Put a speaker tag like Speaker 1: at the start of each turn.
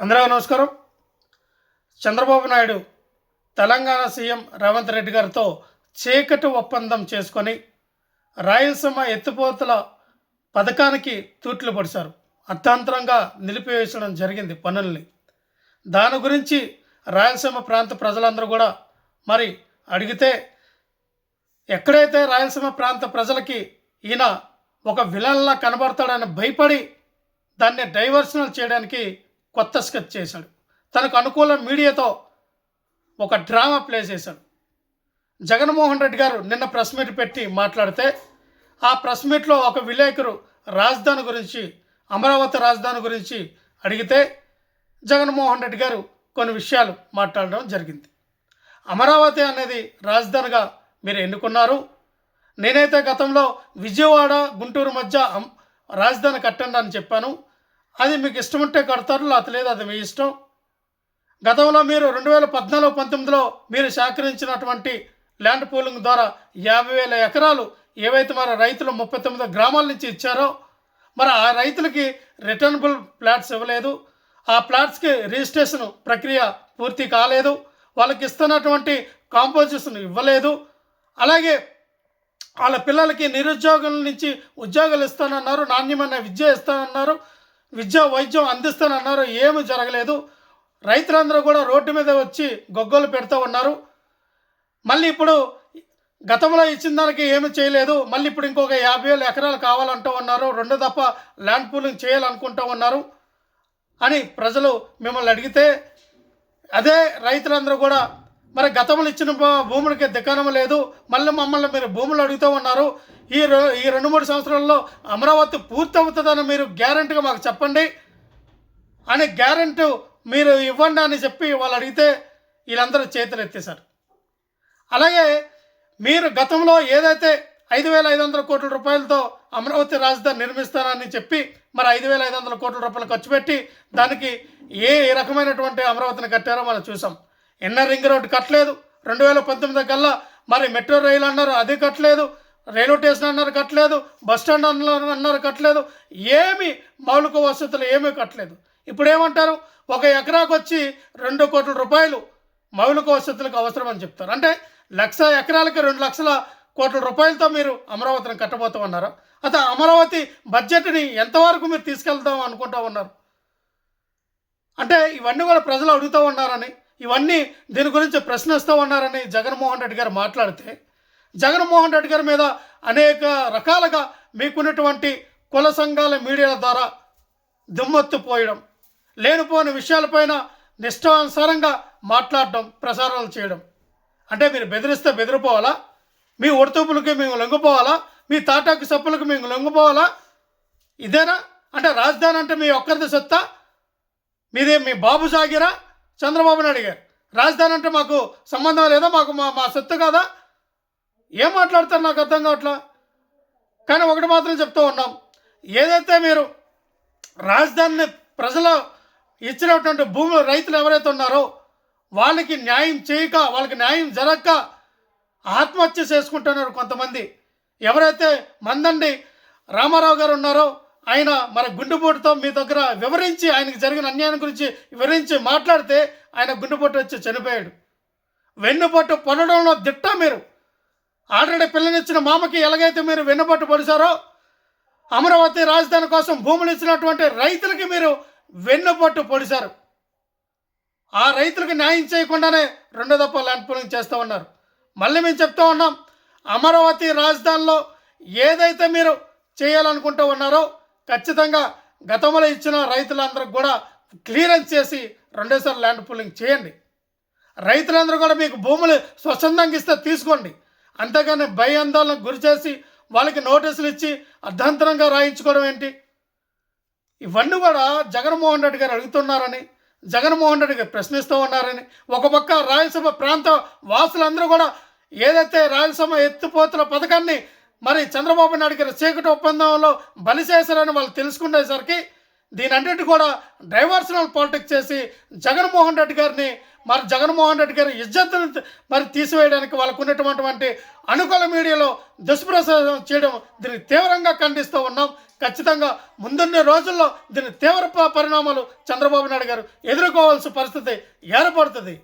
Speaker 1: అందరూ నమస్కారం. చంద్రబాబు నాయుడు తెలంగాణ సీఎం రేవంత్ రెడ్డి గారితో చీకటి ఒప్పందం చేసుకొని రాయలసీమ ఎత్తిపోతల పథకానికి తూట్లు పొడిచారు అర్థాంతరంగా నిలిపివేసడం జరిగింది పనుల్ని. దాని గురించి రాయలసీమ ప్రాంత ప్రజలందరూ కూడా మరి అడిగితే ఎక్కడైతే రాయలసీమ ప్రాంత ప్రజలకి ఈయన ఒక విలన్లా కనబడతాడని భయపడి దాన్ని డైవర్షనల్ చేయడానికి కొత్త స్కెచ్ చేశాడు. తనకు అనుకూల మీడియాతో ఒక డ్రామా ప్లే చేశాడు. జగన్మోహన్ రెడ్డి గారు నిన్న ప్రెస్ మీట్ పెట్టి మాట్లాడితే ఆ ప్రెస్ మీట్లో ఒక విలేకరు రాజధాని గురించి అమరావతి రాజధాని గురించి అడిగితే జగన్మోహన్ రెడ్డి గారు కొన్ని విషయాలు మాట్లాడడం జరిగింది. అమరావతి అనేది రాజధానిగా మీరు ఎన్నుకున్నారు. నేనైతే గతంలో విజయవాడ గుంటూరు మధ్య రాజధాని కట్టండి అని చెప్పాను. అది మీకు ఇష్టం ఉంటే కడతారు లేకపోతే లేదు అది మీ ఇష్టం. గతంలో మీరు రెండు వేల పద్నాలుగు పంతొమ్మిదిలో మీరు సేకరించినటువంటి ల్యాండ్ పూలింగ్ ద్వారా యాభై వేల ఎకరాలు ఏవైతే మరి రైతులు ముప్పై తొమ్మిది గ్రామాల నుంచి ఇచ్చారో మరి ఆ రైతులకి రిటర్నబుల్ ప్లాట్స్ ఇవ్వలేదు. ఆ ప్లాట్స్కి రిజిస్ట్రేషన్ ప్రక్రియ పూర్తి కాలేదు. వాళ్ళకి ఇస్తున్నటువంటి కాంపోజిషన్ ఇవ్వలేదు. అలాగే వాళ్ళ పిల్లలకి నిరుద్యోగుల నుంచి ఉద్యోగాలు ఇస్తానన్నారు నాణ్యమైన విద్య ఇస్తానన్నారు. విద్య వైద్యం అందిస్తానన్నారు ఏమీ జరగలేదు. రైతులందరూ కూడా రోడ్డు మీద వచ్చి గొగ్గోలు పెడుతూ ఉన్నారు. మళ్ళీ ఇప్పుడు గతంలో ఇచ్చిన దానికి ఏమీ చేయలేదు. మళ్ళీ ఇప్పుడు ఇంకొక యాభై వేల ఎకరాలు కావాలంటూ ఉన్నారు. రెండు తప్ప ల్యాండ్ పూలింగ్ చేయాలనుకుంటూ ఉన్నారు అని ప్రజలు మిమ్మల్ని అడిగితే అదే రైతులందరూ కూడా మరి గతంలో ఇచ్చిన భూములకి దిక్కనం లేదు. మళ్ళీ మమ్మల్ని మీరు భూములు అడుగుతూ ఉన్నారు. ఈ రో- ఈ రెండు మూడు సంవత్సరాల్లో అమరావతి పూర్తి అవుతుందని మీరు గ్యారంటీగా మాకు చెప్పండి. అని గ్యారంటీ మీరు ఇవ్వండి అని చెప్పి వాళ్ళు అడిగితే వీళ్ళందరూ చేతులు ఎత్తేశారు అలాగే మీరు గతంలో ఏదైతే ఐదు వేల ఐదు వందల కోట్ల రూపాయలతో అమరావతి రాజధాని నిర్మిస్తానని చెప్పి మరి ఐదు వేల ఐదు వందల కోట్ల రూపాయలు ఖర్చు పెట్టి దానికి ఏ రకమైనటువంటి అమరావతిని కట్టారో మనం చూసాం. ఇన్నర్ రింగ్ రోడ్డు కట్టలేదు. రెండు వేల పంతొమ్మిది కల్లా మరి మెట్రో రైలు అన్నారు అది కట్టలేదు. రైల్వే స్టేషన్ అన్నారు కట్టలేదు బస్ స్టాండ్ అన్నారు అన్నారు కట్టలేదు ఏమి మౌలిక వసతులు ఏమీ కట్టలేదు. ఇప్పుడు ఏమంటారు ఒక ఎకరాకు వచ్చి రెండు కోట్ల రూపాయలు మౌలిక వసతులకు అవసరమని చెప్తారు. అంటే లక్ష ఎకరాలకి రెండు లక్షల కోట్ల రూపాయలతో మీరు అమరావతిని కట్టబోతూ ఉన్నారు అసలు అమరావతి బడ్జెట్ని ఎంతవరకు మీరు తీసుకెళ్తాం అనుకుంటా ఉన్నారు? అంటే ఇవన్నీ కూడా ప్రజలు అడుగుతూ ఉన్నారని ఇవన్నీ దీని గురించి ప్రశ్నిస్తూ ఉన్నారని జగన్మోహన్ రెడ్డి గారు మాట్లాడితే జగన్మోహన్ రెడ్డి గారి మీద అనేక రకాలుగా మీకున్నటువంటి కుల సంఘాల మీడియాల ద్వారా దుమ్మెత్తు పోయడం లేనిపోని విషయాలపైన నిష్టానుసారంగా మాట్లాడడం ప్రసారాలు చేయడం. అంటే మీరు బెదిరిస్తే బెదిరిపోవాలా? మీ ఒడితూపులకి మేము లొంగిపోవాలా? మీ తాటాకు సప్పులకు మేము లొంగిపోవాలా? ఇదేనా? అంటే రాజధాని అంటే మీ ఒక్కరిది సత్తా? మీదే మీ బాబు సాగిరా? చంద్రబాబు నాయుడు గారు రాజధాని అంటే మాకు సంబంధం లేదా? మాకు మా మా సొత్తు కాదా? ఏం మాట్లాడతారు నాకు అర్థం కావట్లా? కానీ ఒకటి మాత్రం చెప్తూ ఉన్నాం. ఏదైతే మీరు రాజధానిని ప్రజలు ఇచ్చినటువంటి భూములు రైతులు ఎవరైతే ఉన్నారో వాళ్ళకి న్యాయం చేయక వాళ్ళకి న్యాయం జరగక ఆత్మహత్య చేసుకుంటున్నారు కొంతమంది. ఎవరైతే మందండి రామారావు గారు ఉన్నారో ఆయన మన గుండెపోటుతో మీ దగ్గర వివరించి ఆయనకు జరిగిన అన్యాయం గురించి వివరించి మాట్లాడితే ఆయన గుండెపోటు వచ్చి చనిపోయాడు. వెన్నుపోటు పొడడంలో దిట్ట మీరు. ఆల్రెడీ పిల్లనిచ్చిన మామకి ఎలాగైతే మీరు వెన్నుబాటు పొడిచారో అమరావతి రాజధాని కోసం భూములు ఇచ్చినటువంటి రైతులకి మీరు వెన్నుపట్టు పొడిచారు ఆ రైతులకు న్యాయం చేయకుండానే రెండో దప్ప ల్యాండ్ పూలింగ్ చేస్తూ ఉన్నారు. మళ్ళీ మేము చెప్తా ఉన్నాం అమరావతి రాజధానిలో ఏదైతే మీరు చేయాలనుకుంటూ ఉన్నారో ఖచ్చితంగా గతంలో ఇచ్చిన రైతులందరికి కూడా క్లియరెన్స్ చేసి రెండోసారి ల్యాండ్ పూలింగ్ చేయండి. రైతులందరూ కూడా మీకు భూములు స్వచ్ఛందంగా ఇస్తే తీసుకోండి. అంతేగాని భయాందోళనకు గురి చేసి వాళ్ళకి నోటీసులు ఇచ్చి అర్ధాంతరంగా రాయించుకోవడం ఏంటి? ఇవన్నీ కూడా జగన్మోహన్ రెడ్డి గారు అడుగుతున్నారని జగన్మోహన్ రెడ్డి గారు ప్రశ్నిస్తూ ఉన్నారని ఒక పక్క రాయలసీమ ప్రాంత వాసులందరూ కూడా ఏదైతే రాయలసీమ ఎత్తిపోతుల పథకాన్ని మరి చంద్రబాబు నాయుడు గారి చీకటి ఒప్పందంలో బలి చేశారని వాళ్ళు తెలుసుకునేసరికి దీని అన్నిటి కూడా డైవర్షనల్ పాలిటిక్స్ చేసి జగన్మోహన్ రెడ్డి గారిని మరి జగన్మోహన్ రెడ్డి గారి ఇజ్జత్తును మరి తీసివేయడానికి వాళ్ళకు ఉన్నటువంటి అనుకూల మీడియాలో దుష్ప్రచారం చేయడం దీన్ని తీవ్రంగా ఖండిస్తూ ఉన్నాం. ఖచ్చితంగా ముందున్న రోజుల్లో దీని తీవ్ర ప- పరిణామాలు చంద్రబాబు నాయుడు గారు ఎదుర్కోవాల్సిన పరిస్థితి ఏర్పడుతుంది.